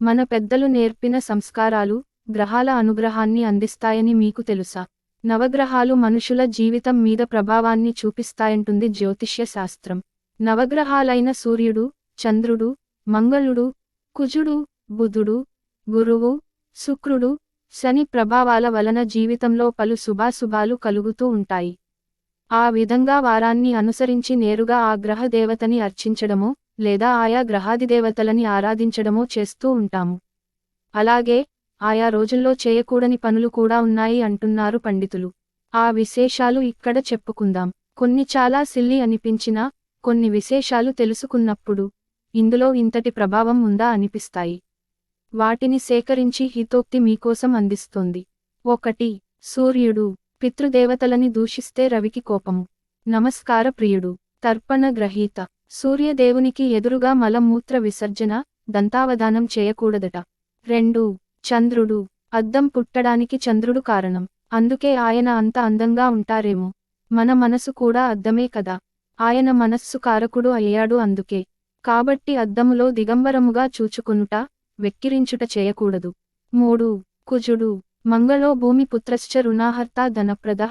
మన పెద్దలు నేర్పిన సంస్కారాలు గ్రహాల అనుగ్రహాన్ని అందిస్తాయని మీకు తెలుసా? నవగ్రహాలు మనుషుల జీవితం మీద ప్రభావాన్ని చూపిస్తాయంటుంది జ్యోతిష్య శాస్త్రం. నవగ్రహాలైన సూర్యుడు చంద్రుడు మంగళుడు కుజుడు బుధుడు గురువు శుక్రుడు శని ప్రభావాల వలన జీవితంలో పలు శుభాశుభాలు కలుగుతూ ఉంటాయి. ఆ విధంగా వారాన్ని అనుసరించి నేరుగా ఆ గ్రహ దేవతని అర్చించడమో లేదా ఆయా గ్రహాదిదేవతలని ఆరాధించడమో చేస్తూ ఉంటాము. అలాగే ఆయా రోజుల్లో చేయకూడని పనులు కూడా ఉన్నాయి అంటున్నారు పండితులు. ఆ విశేషాలు ఇక్కడ చెప్పుకుందాం. కొన్ని చాలా సిల్లి అనిపించినా కొన్ని విశేషాలు తెలుసుకున్నప్పుడు ఇందులో ఇంతటి ప్రభావం ఉందా అనిపిస్తాయి. వాటిని సేకరించి హితోక్తి మీకోసం అందిస్తోంది. ఒకటి సూర్యుడు పితృదేవతలని దూషిస్తే రవికి కోపము. నమస్కార ప్రియుడు తర్పణ గ్రహీత. సూర్యదేవునికి ఎదురుగా మలమూత్ర విసర్జన దంతావధానం చేయకూడదట. రెండు చంద్రుడు. అద్దం పుట్టడానికి చంద్రుడు కారణం. అందుకే ఆయన అంత అందంగా ఉంటారేమో. మన మనసు కూడా అద్దమే కదా. ఆయన మనస్సు కారకుడు అయ్యాడు అందుకే. కాబట్టి అద్దములో దిగంబరముగా చూచుకునుట వెక్కిరించుట చేయకూడదు. మూడు కుజుడు. మంగళో భూమి పుత్రశ్చ రుణాహర్త ధనప్రద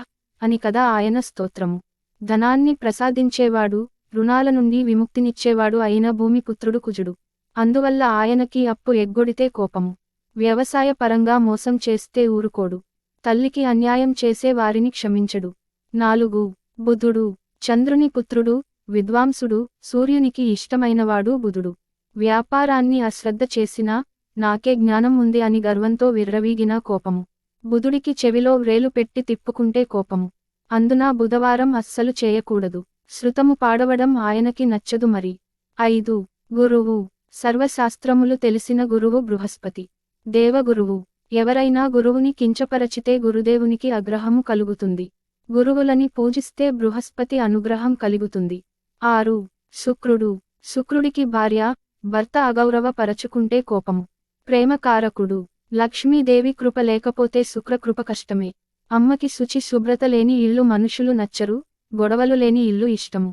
అని కదా ఆయన స్తోత్రము. ధనాన్ని ప్రసాదించేవాడు రుణాల నుండి విముక్తినిచ్చేవాడు అయిన భూమిపుత్రుడు కుజుడు. అందువల్ల ఆయనకి అప్పు ఎగ్గొడితే కోపము. వ్యవసాయ పరంగా మోసం చేస్తే ఊరుకోడు. తల్లికి అన్యాయం చేసే వారిని క్షమించడు. నాలుగు. బుధుడు. చంద్రుని పుత్రుడు విద్వాంసుడు సూర్యునికి ఇష్టమైనవాడు బుధుడు. వ్యాపారాన్ని అశ్రద్ధ చేసినా నాకే జ్ఞానం ఉంది అని గర్వంతో విర్రవీగిన కోపము. బుధుడికి చెవిలో వ్రేలు పెట్టి తిప్పుకుంటే కోపము. అందున బుధవారం అస్సలు చేయకూడదు. శృతము పాడవడం ఆయనకి నచ్చదు మరి. ఐదు. గురువు. సర్వశాస్త్రములు తెలిసిన గురువు బృహస్పతి. దేవగురువు. ఎవరైనా గురువుని కించపరచితే గురుదేవునికి అగ్రహము కలుగుతుంది. గురువులని పూజిస్తే బృహస్పతి అనుగ్రహం కలుగుతుంది. ఆరు. శుక్రుడు. శుక్రుడికి భార్య భర్త అగౌరవ పరచుకుంటే కోపము. ప్రేమకారకుడు. లక్ష్మీదేవి కృప లేకపోతే శుక్రకృప కష్టమే. అమ్మకి శుచి శుభ్రత లేని ఇల్లు మనుషులు నచ్చరు గొడవలు లేని ఇల్లు ఇష్టము.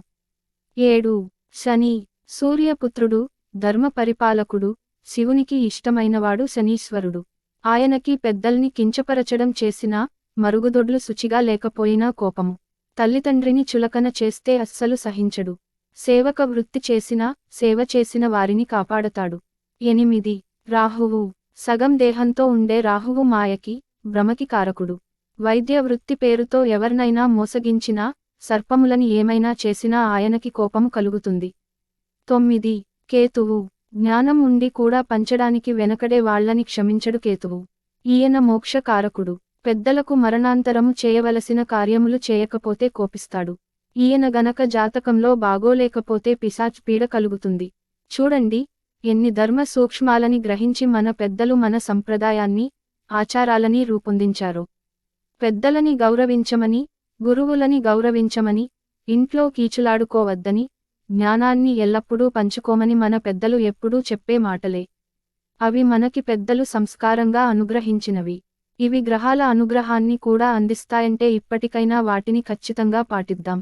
ఏడు శని సూర్యపుత్రుడు ధర్మ పరిపాలకుడు శివునికి ఇష్టమైనవాడు శనీశ్వరుడు. ఆయనకి పెద్దల్ని కించపరచడం చేసినా మరుగుదొడ్లు శుచిగా లేకపోయినా కోపము. తల్లిదండ్రిని చులకన చేస్తే అస్సలు సహించడు. సేవక వృత్తి చేసినా సేవ చేసిన వారిని కాపాడతాడు. ఎనిమిది రాహువు సగం దేహంతో ఉండే రాహువు మాయకి భ్రమకి కారకుడు. వైద్య వృత్తి పేరుతో ఎవరినైనా మోసగించినా సర్పములని ఏమైనా చేసినా ఆయనకి కోపము కలుగుతుంది. తొమ్మిది. కేతువు. జ్ఞానం ఉండి కూడా పంచడానికి వెనకడే వాళ్ళని క్షమించడు కేతువు. ఈయన మోక్షకారకుడు. పెద్దలకు మరణాంతరము చేయవలసిన కార్యములు చేయకపోతే కోపిస్తాడు. ఈయన గనక జాతకంలో బాగోలేకపోతే పిశాచ్ పీడ కలుగుతుంది. చూడండి. ఎన్ని ధర్మ సూక్ష్మాలని గ్రహించి మన పెద్దలు మన సంప్రదాయాన్ని ఆచారాలని రూపొందించారో. పెద్దలని గౌరవించమని గురువులని గౌరవించమని ఇంట్లో కీచులాడుకోవద్దని జ్ఞానాన్ని ఎల్లప్పుడూ పంచుకోమని మన పెద్దలు ఎప్పుడూ చెప్పే మాటలే. అవి మనకి పెద్దలు సంస్కారంగా అనుగ్రహించినవి. ఇవి గ్రహాల అనుగ్రహాన్ని కూడా అందిస్తాయంటే ఇప్పటికైనా వాటిని ఖచ్చితంగా పాటిద్దాం.